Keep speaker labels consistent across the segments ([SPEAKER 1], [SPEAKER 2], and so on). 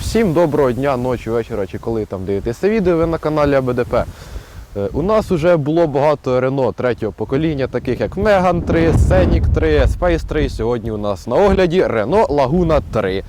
[SPEAKER 1] Всім доброго дня, ночі, вечора, чи коли там дивитеся відео, ви на каналі АБДП. Е, У нас вже було багато Рено третього покоління, таких як Меган 3, Сенік 3, Space 3. Сьогодні у нас на огляді Рено Лагуна 3.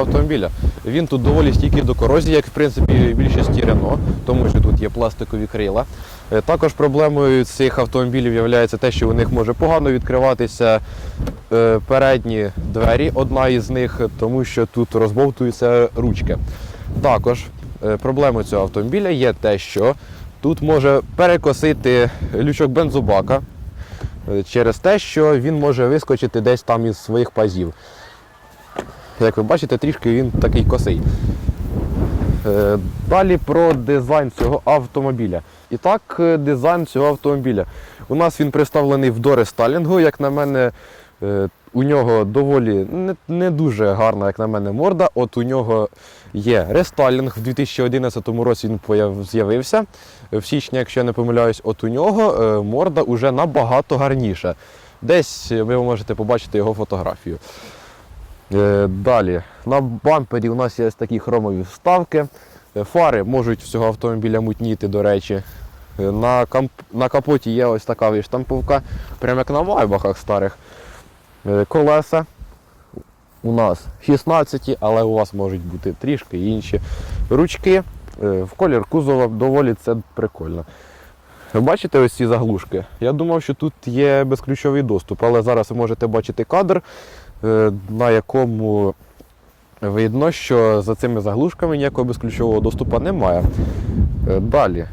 [SPEAKER 1] Автомобіля. Він тут доволі стійкий до корозії, як в принципі більшості Рено, тому що тут є пластикові крила. Е, Також проблемою цих автомобілів є те, що у них може погано відкриватися е, передні двері, одна із них, тому що тут розбовтуються ручки. Також е, проблемою цього автомобіля є те, що тут може перекосити лючок бензобака через те, що він може вискочити десь там із своїх пазів. Як ви бачите, трішки він такий косий. Е, Далі про дизайн цього автомобіля. І так, е, дизайн цього автомобіля. У нас він представлений в дорестайлінгу. Як на мене, е, у нього доволі не, не дуже гарна, як на мене, морда. От у нього є рестайлінг. В 2011 році він з'явився. В січні, якщо я не помиляюсь, от у нього морда вже набагато гарніша. Десь ви можете побачити його фотографію. Е, Далі, на бампері у нас є такі хромові вставки. Е, Фари можуть всього автомобіля мутніти, до речі. Е, На, камп... на капоті є ось така виштамповка, прямо як на вайбахах старих. Колеса у нас 16, але у вас можуть бути трішки інші. Ручки в колір кузова доволі це прикольно. Бачите ось ці заглушки? Я думав, що тут є безключовий доступ, але зараз ви можете бачити кадр, на якому видно, що за цими заглушками ніякого безключового доступу немає. Е, Далі.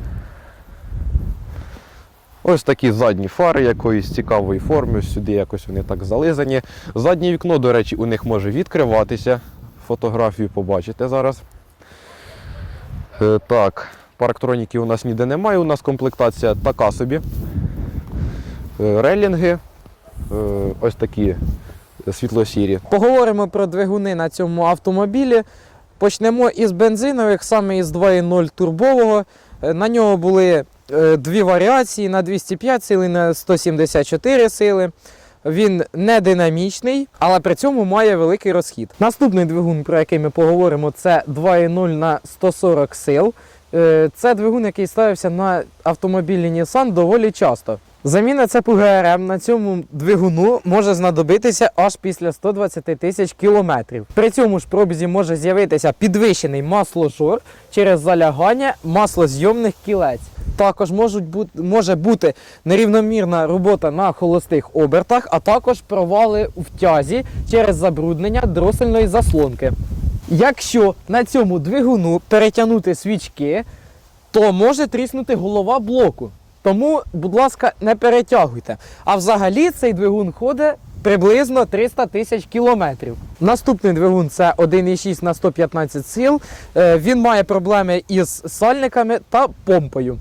[SPEAKER 1] Ось такі задні фари якоїсь цікавої форми, сюди якось вони так зализані. Заднє вікно, до речі, у них може відкриватися. Фотографію побачите зараз. Е, Так, парктроніки у нас ніде немає, у нас комплектація така собі. Е, Релінги, е, ось такі світло-сірі.
[SPEAKER 2] Поговоримо про двигуни на цьому автомобілі. Почнемо із бензинових, саме із 2.0 турбового. Е, На нього були е, дві варіації на 205 сил і на 174 сили. Він не динамічний, але при цьому має великий розхід. Наступний двигун, про який ми поговоримо, це 2.0 на 140 сил. Е, Це двигун, який ставився на автомобілі Nissan доволі часто. Заміна цепу ГРМ на цьому двигуну може знадобитися аж після 120 тисяч кілометрів. При цьому ж пробізі може з'явитися підвищений масложор через залягання маслозйомних кілець. Також можуть бути, може бути нерівномірна робота на холостих обертах, а також провали в тязі через забруднення дросельної заслонки. Якщо на цьому двигуну перетягнути свічки, то може тріснути голова блоку. Тому, будь ласка, не перетягуйте. А взагалі цей двигун ходить приблизно 300 тисяч кілометрів. Наступний двигун це 1,6 на 115 сил. Е, Він має проблеми із сальниками та помпою.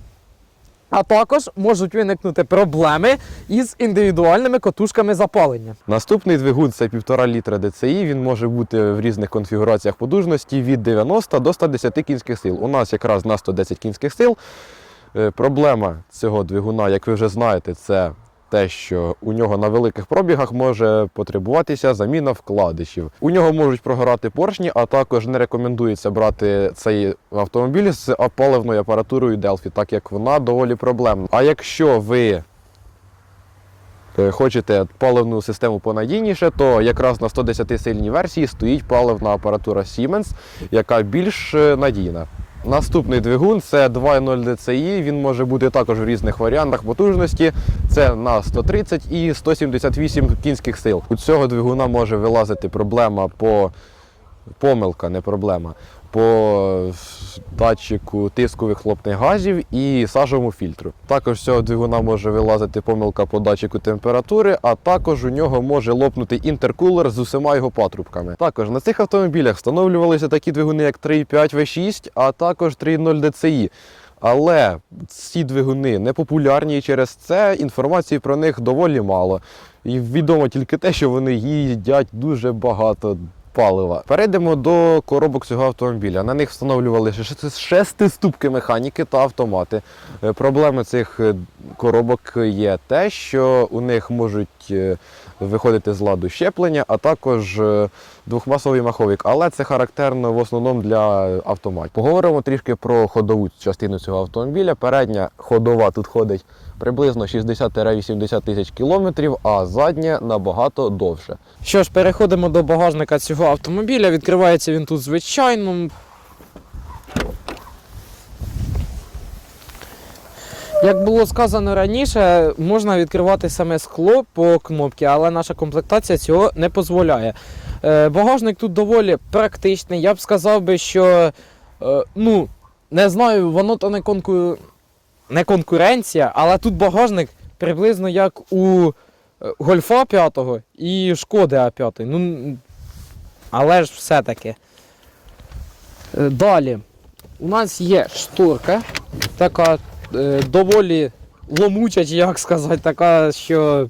[SPEAKER 2] А також можуть виникнути проблеми із індивідуальними котушками запалення.
[SPEAKER 1] Наступний двигун це 1,5 літра DCI. Він може бути в різних конфігураціях потужності від 90 до 110 кінських сил. У нас якраз на 110 кінських сил. Е, Проблема цього двигуна, як ви вже знаєте, це те, що у нього на великих пробігах може потребуватися заміна вкладишів. У нього можуть прогорати поршні, а також не рекомендується брати цей автомобіль з паливною апаратурою Delphi, так як вона доволі проблемна. А якщо ви е, хочете паливну систему понадійніше, то якраз на 110 сильній версії стоїть паливна апаратура Siemens, яка більш е, надійна. Наступний двигун це 2.0 DCI. Він може бути також в різних варіантах потужності. Це на 130 і 178 кінських сил. У цього двигуна може вилазити проблема по помилка, не проблема. по датчику тиску вихлопних газів і сажовому фільтру. Також цього двигуна може вилазити помилка по датчику температури, а також у нього може лопнути інтеркулер з усіма його патрубками. Також на цих автомобілях встановлювалися такі двигуни, як 3,5 V6, а також 3.0 DCI. Але ці двигуни не популярні і через це інформації про них доволі мало. І відомо тільки те, що вони їдять дуже багато палива. Перейдемо до коробок цього автомобіля. На них встановлювали шести- шестиступки механіки та автомати. Е, Проблеми цих е, коробок є те, що у них можуть е, виходити з ладу щеплення, а також двохмасовий маховик. Але це характерно в основному для автоматів. Поговоримо трішки про ходову частину цього автомобіля. Передня ходова тут ходить приблизно 60-80 тисяч кілометрів, а задня набагато довше.
[SPEAKER 2] Що ж, переходимо до багажника цього автомобіля. Відкривається він тут звичайно. Як було сказано раніше, можна відкривати саме скло по кнопці, але наша комплектація цього не дозволяє. Е, Багажник тут доволі практичний. Я б сказав би, що е, ну, не знаю, воно то не, конку... не конкуренція, але тут багажник приблизно як у е, Гольфа 5 і Шкоди А5. Ну, але ж все-таки. Е, Далі. У нас є шторка, така е, доволі ломуча, як сказати, така, що.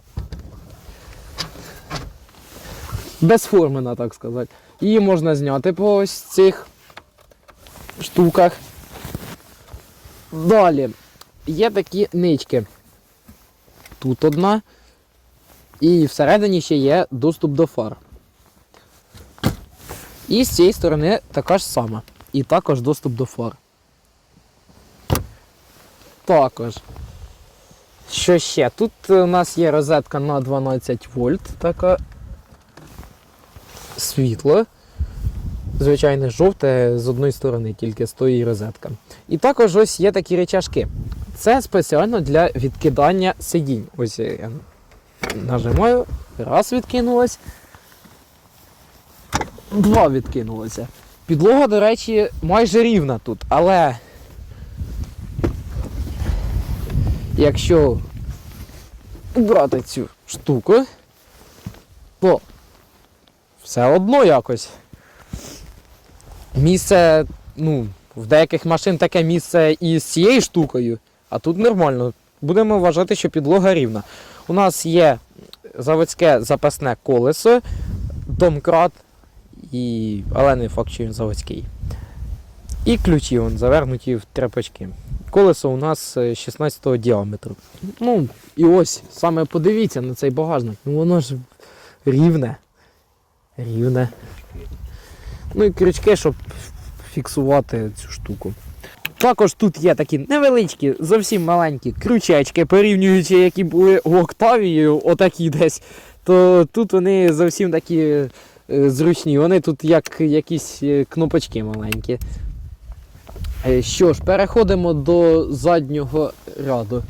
[SPEAKER 2] Безформена, так сказати. Її можна зняти по ось цих штуках. Далі. Є такі нички. Тут одна. І всередині ще є доступ до фар. І з цієї сторони така ж сама. І також доступ до фар. Також. Що ще? Тут у нас є розетка на 12 вольт, така світло. Звичайне жовте з одної сторони, тільки стоїть розетка. І також ось є такі речашки. Це спеціально для відкидання сидінь. Ось я нажимаю, раз відкинулось. Два відкинулося. Підлога, до речі, майже рівна тут, але якщо брати цю штуку, то все одно якось. Місце, ну, в деяких машин таке місце і з цією штукою, а тут нормально. Будемо вважати, що підлога рівна. У нас є заводське запасне колесо, домкрат, і... але не факт, що він заводський. І ключі вон, завернуті в тряпочки. Колесо у нас 16 діаметру. Ну, і ось, саме подивіться на цей багажник. Ну воно ж рівне. Рівне. Ну і крючки, щоб фіксувати цю штуку. Також тут є такі невеличкі, зовсім маленькі крючечки, порівнюючи, які були у Октавії, отакі десь, то тут вони зовсім такі е, зручні. Вони тут як якісь е, кнопочки маленькі. Е, Що ж, переходимо до заднього ряду.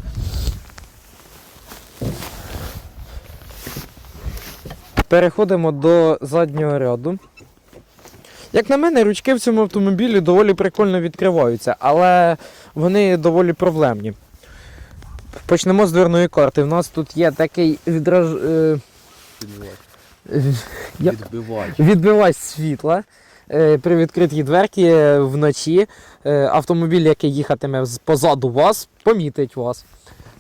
[SPEAKER 2] Переходимо до заднього ряду. Як на мене, ручки в цьому автомобілі доволі прикольно відкриваються, але вони доволі проблемні. Почнемо з дверної карти. У нас тут є такий відраж... е,
[SPEAKER 1] Відбивач.
[SPEAKER 2] відбивач світла е, при відкритій дверці е, вночі. Автомобіль, який їхатиме позаду вас, помітить вас.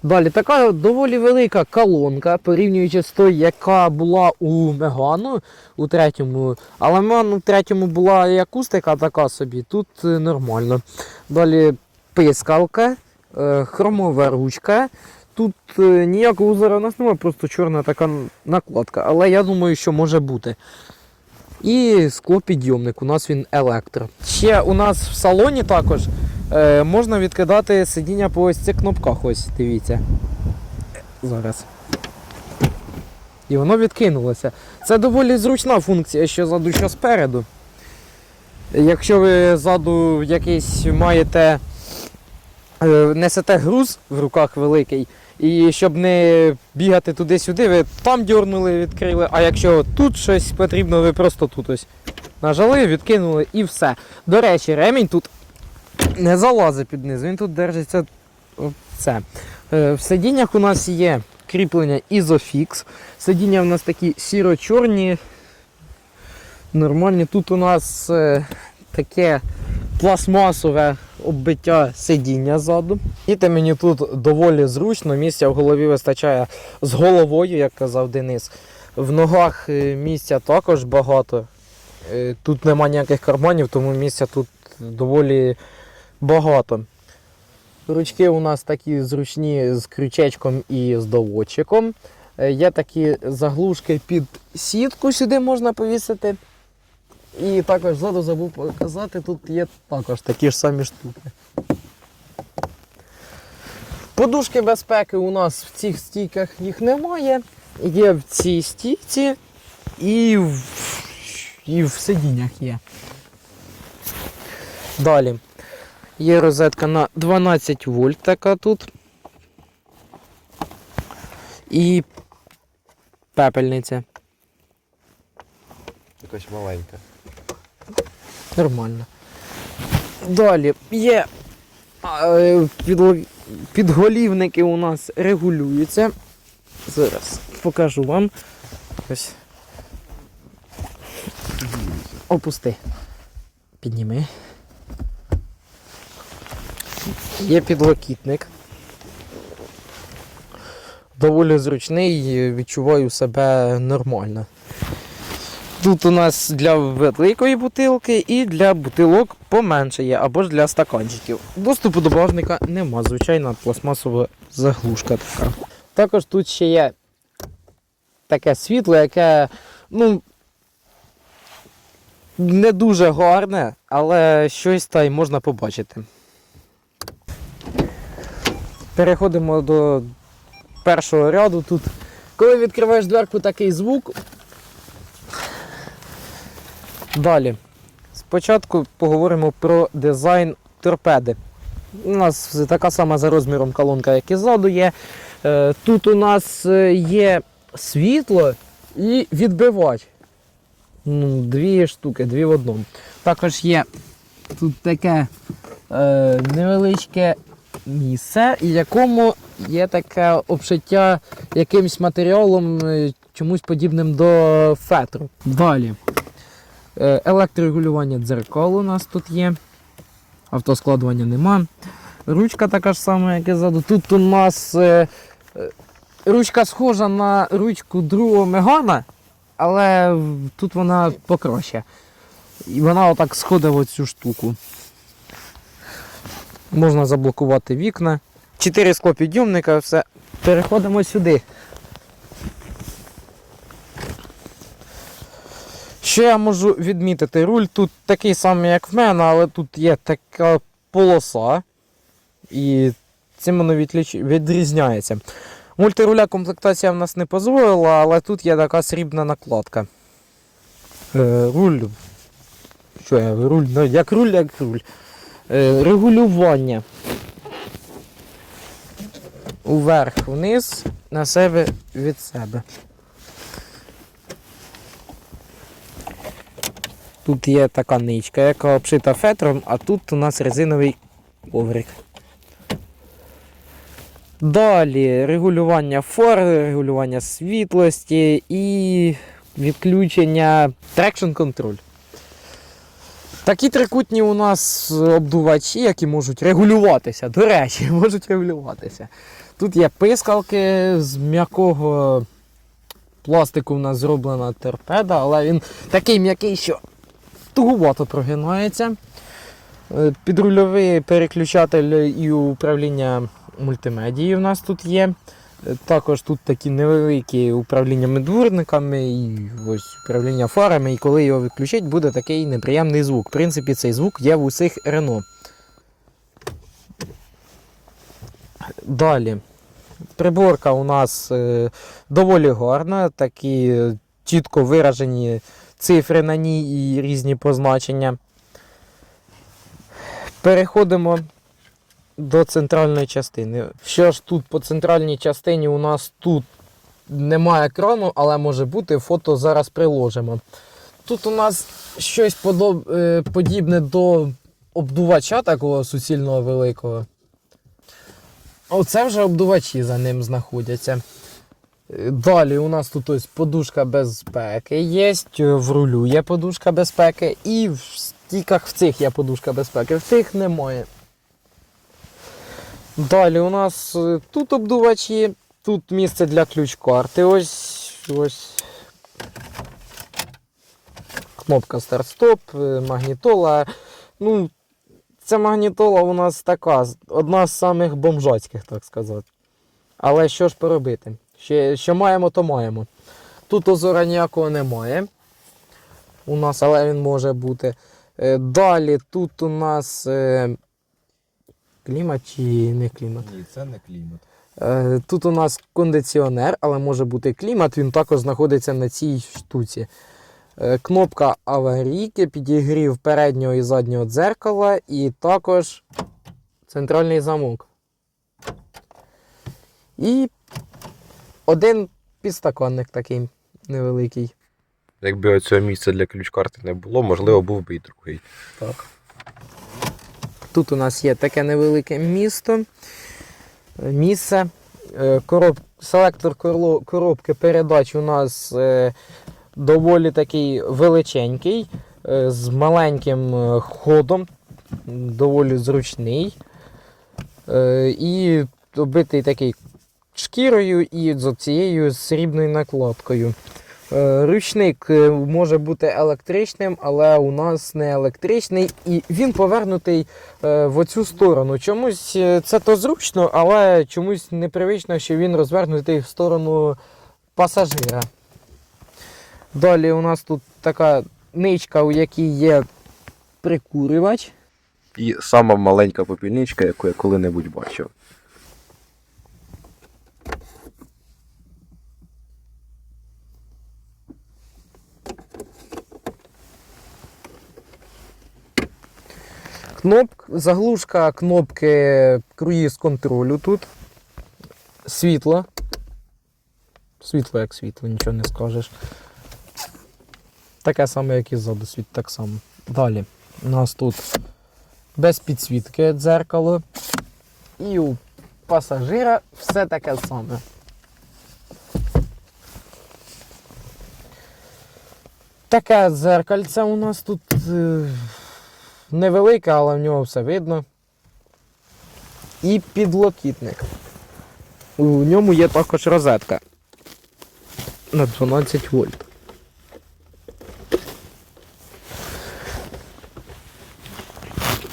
[SPEAKER 2] Далі така доволі велика колонка, порівнюючи з тою, яка була у Мегану у третьому. Але в Мегану в третьому була і акустика така собі, тут е, нормально. Далі пискалка, е, хромова ручка. Тут е, ніякого узора у нас немає, просто чорна така накладка. Але я думаю, що може бути. І склопідйомник, у нас він електро. Ще у нас в салоні також е, можна відкидати сидіння по ось цих кнопках. Ось, дивіться. Зараз. І воно відкинулося. Це доволі зручна функція, що ззаду, що спереду. Якщо ви ззаду якийсь маєте, е, несете груз в руках великий, і щоб не бігати туди-сюди, ви там дьорнули, відкрили, а якщо тут щось потрібно, ви просто тут ось нажали, відкинули і все. До речі, ремінь тут не залазить під низ, він тут держиться це. Е, В сидіннях у нас є кріплення Isofix. Сидіння у нас такі сіро-чорні. Нормальні. Тут у нас е, таке пластмасове оббиття сидіння ззаду. Діти мені тут доволі зручно, місця в голові вистачає з головою, як казав Денис. В ногах е, місця також багато. Тут нема ніяких карманів, тому місця тут доволі багато. Ручки у нас такі зручні з крючечком і з доводчиком. Е, Є такі заглушки під сітку, сюди можна повісити. І також ззаду забув показати, тут є також такі ж самі штуки. Подушки безпеки у нас в цих стійках їх немає. Є в цій стійці і в, і в сидіннях є. Далі. Є розетка на 12 вольт така тут. І пепельниця.
[SPEAKER 1] Якась маленька.
[SPEAKER 2] Нормально. Далі є підголівники у нас регулюються. Зараз покажу вам. Ось. Опусти. Підніми. Є підлокітник. Доволі зручний, відчуваю себе нормально. Тут у нас для великої бутилки і для бутилок поменше є, або ж для стаканчиків. Доступу до багажника нема, звичайна пластмасова заглушка така. Також тут ще є таке світло, яке ну, не дуже гарне, але щось та й можна побачити. Переходимо до першого ряду. Тут, коли відкриваєш дверку, такий звук. Далі. Спочатку поговоримо про дизайн торпеди. У нас така сама за розміром колонка, як і ззаду є. Е, Тут у нас е, є світло і відбивач. Ну, Дві штуки, дві в одному. Також є тут таке е, невеличке місце, в якому є таке обшиття якимось матеріалом, е, чомусь подібним до фетру. Далі. Е, Електрорегулювання дзеркал у нас тут є. Автоскладування нема. Ручка така ж сама, як і ззаду. Тут у нас е, ручка схожа на ручку другого Мегана, але тут вона покраще. І вона отак сходить в оцю штуку. Можна заблокувати вікна. Чотири склопідйомника, все. Переходимо сюди. Що я можу відмітити? Руль тут такий самий, як в мене, але тут є така полоса. І цим воно відрізняється. Мультируля комплектація в нас не дозволила, але тут є така срібна накладка. Е, руль. Що я? Руль? Ну, як руль, як руль. Е, регулювання. Уверх, вниз, на себе від себе. Тут є така ничка, яка обшита фетром, а тут у нас резиновий коврик. Далі регулювання фар, регулювання світлості і відключення Traction Control. Такі трикутні у нас обдувачі, які можуть регулюватися. До речі, можуть регулюватися. Тут є пискалки з м'якого пластику у нас зроблена торпеда, але він такий м'який, що тугувато прогинається. Е, Підрульовий переключатель і управління мультимедії у нас тут є. Також тут такі невеликі управління дворниками і ось управління фарами. І коли його відключить, буде такий неприємний звук. В принципі, цей звук є в усіх Рено. Далі. Приборка у нас е, доволі гарна, такі чітко виражені цифри на ній і різні позначення. Переходимо до центральної частини. Що ж тут по центральній частині у нас тут немає екрану, але може бути фото зараз приложимо. тут у нас щось подоб... е, подібне до обдувача такого суцільного великого. Оце вже обдувачі за ним знаходяться. Е, Далі у нас тут ось подушка безпеки є, в рулю є подушка безпеки, і в стіках в цих є подушка безпеки, в цих немає. Далі у нас е, тут обдувачі, тут місце для ключ-карти. Ось ось. Кнопка старт-стоп, е, магнітола. Ну, ця магнітола у нас така, одна з самих бомжацьких, так сказати. Але що ж поробити? Ще, що маємо, то маємо. Тут озора ніякого немає. У нас, але він може бути. Е, Далі тут у нас клімат чи не клімат?
[SPEAKER 1] Ні, це не клімат.
[SPEAKER 2] Е, Тут у нас кондиціонер, але може бути клімат, він також знаходиться на цій штуці. Е, Кнопка аварійки, підігрів переднього і заднього дзеркала, і також центральний замок. І один підстаканник такий невеликий.
[SPEAKER 1] Якби оцього місця для ключ-карти не було, можливо, був би і другий.
[SPEAKER 2] Так. Тут у нас є таке невелике місто. Місце. Е, Короб... Селектор коробки передач у нас е, доволі такий величенький, е, з маленьким ходом, доволі зручний. І оббитий такий шкірою і з цією срібною накладкою. Е, Ручник е, може бути електричним, але у нас не електричний, і він повернутий е, в оцю сторону. Чомусь це то зручно, але чомусь непривично, що він розвернутий в сторону пасажира. Далі у нас тут така ничка, у якій є прикурювач.
[SPEAKER 1] І сама маленька попільничка, яку я коли-небудь бачив.
[SPEAKER 2] Кнопк, заглушка кнопки круїз контролю тут. Світло. Світло як світло, нічого не скажеш. Таке саме, як і ззаду світ, так само. Далі. У нас тут без підсвітки дзеркало. І у пасажира все таке саме. Таке дзеркальце у нас тут. Невелике, але в нього все видно. І підлокітник. У ньому є також розетка на 12 вольт.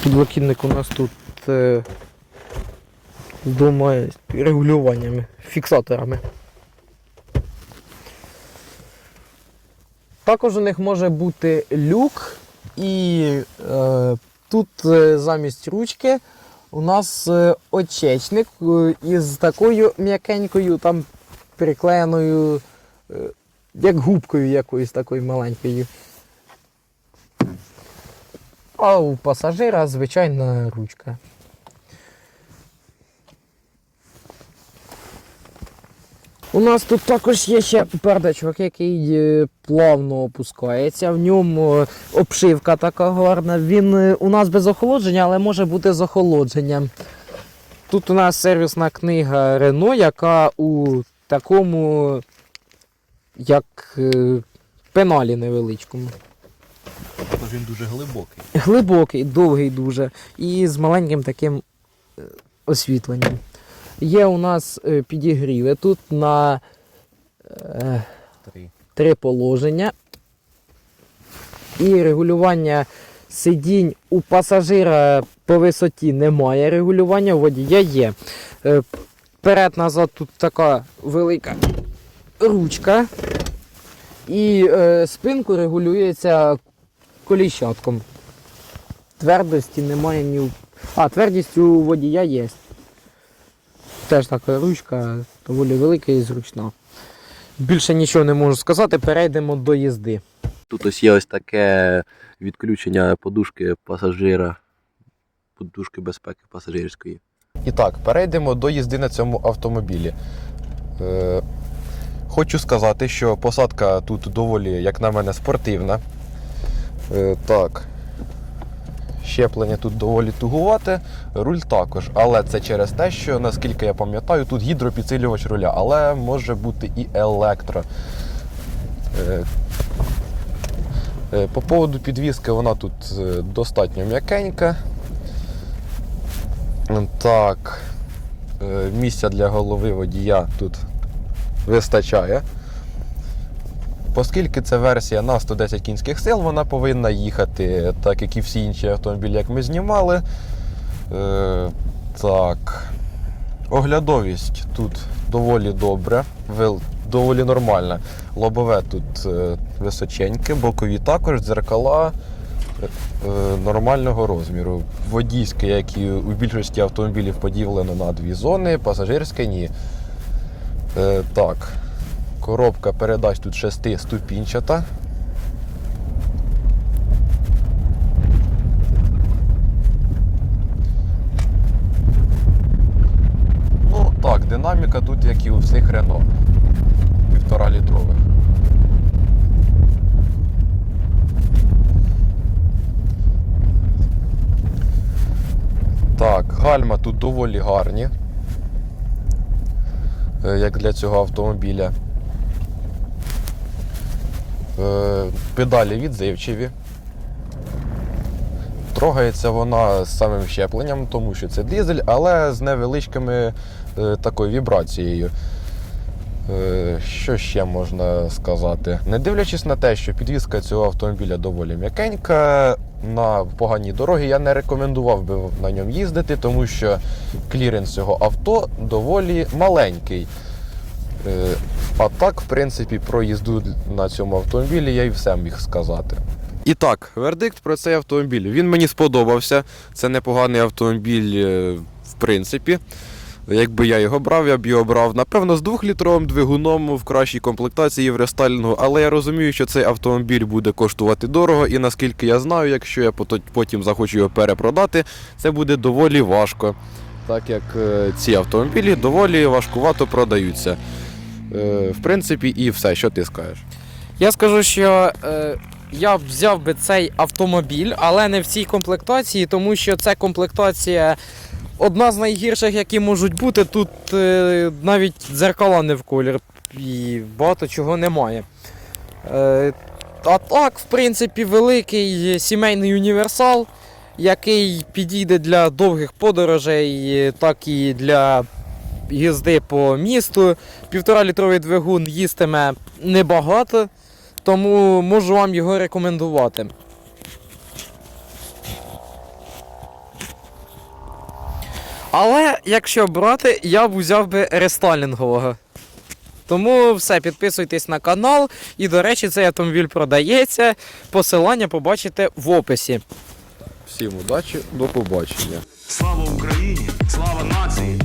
[SPEAKER 2] Підлокітник у нас тут е, з регулюваннями, фіксаторами. Також у них може бути люк і е, тут е, замість ручки у нас е, очечник е, із такою м'якенькою там приклеєною, е, як губкою якоюсь такою маленькою. А у пасажира звичайна ручка. У нас тут також є ще бардачок, який е, плавно опускається. В ньому е, обшивка така гарна. Він е, у нас без охолодження, але може бути з охолодженням. Тут у нас сервісна книга Рено, яка у такому, як пеналі невеличкому.
[SPEAKER 1] Тож він дуже глибокий.
[SPEAKER 2] Глибокий, довгий дуже. І з маленьким таким освітленням. Є у нас е, підігріви тут на е,
[SPEAKER 1] Три.
[SPEAKER 2] три положення. І регулювання сидінь у пасажира по висоті немає регулювання, у водія є. Е, Вперед-назад тут така велика ручка. І е, спинку регулюється коліщатком. Твердості немає ні. у- А, твердість у водія є. Теж така ручка доволі велика і зручна. Більше нічого не можу сказати, перейдемо до їзди.
[SPEAKER 3] Тут ось є ось таке відключення подушки пасажира, подушки безпеки пасажирської.
[SPEAKER 1] І так, перейдемо до їзди на цьому автомобілі. Е, хочу сказати, що посадка тут доволі, як на мене, спортивна. Е, так. Щеплення тут доволі тугувате, руль також. Але це через те, що, наскільки я пам'ятаю, тут гідропідсилювач руля, але може бути і електро. Е, е, По поводу підвіски вона тут е, достатньо м'якенька. Так, місця для голови водія тут вистачає. Оскільки це версія на 110 кінських сил, вона повинна їхати, так як і всі інші автомобілі, як ми знімали. Е, так. Оглядовість тут доволі добре, доволі нормальна. Лобове тут е, височеньке, бокові також, дзеркала е, нормального розміру. Водійське, як і у більшості автомобілів, поділено на дві зони, пасажирське ні. Е, так. Коробка передач тут шестиступінчата. Ну так, динаміка тут, як і у всіх Рено. Півтора літрових. Так, гальма тут доволі гарні, е, як для цього автомобіля. Е, Педалі відзивчиві. Трогається вона з самим щепленням, тому що це дизель, але з невеличкими е, такою вібрацією. Е, Що ще можна сказати? Не дивлячись на те, що підвізка цього автомобіля доволі м'якенька, на поганій дорогі я не рекомендував би на ньому їздити, тому що кліренс цього авто доволі маленький. Е, А так, в принципі, про їзду на цьому автомобілі я і все міг сказати. І так, вердикт про цей автомобіль. Він мені сподобався. Це непоганий автомобіль, е, в принципі. Якби я його брав, я б його брав, напевно, з двохлітровим двигуном в кращій комплектації в рестайлінгу, але я розумію, що цей автомобіль буде коштувати дорого, і наскільки я знаю, якщо я потім захочу його перепродати, це буде доволі важко. Так як е, ці автомобілі доволі важкувато продаються. Е, В принципі, і все, що ти скажеш.
[SPEAKER 2] Я скажу, що е, я б взяв би цей автомобіль, але не в цій комплектації, тому що ця комплектація одна з найгірших, які можуть бути. Тут е, навіть дзеркала не в колір і багато чого немає. Е, а так, в принципі, великий сімейний універсал, який підійде для довгих подорожей, так і для їзди по місту. Півтора літровий двигун їстиме небагато, тому можу вам його рекомендувати. Але якщо брати, я б взяв би рестайлінгового. Тому все, підписуйтесь на канал. І, до речі, цей автомобіль продається. Посилання побачите в описі.
[SPEAKER 1] Всім удачі, до побачення.
[SPEAKER 4] Слава Україні, слава нації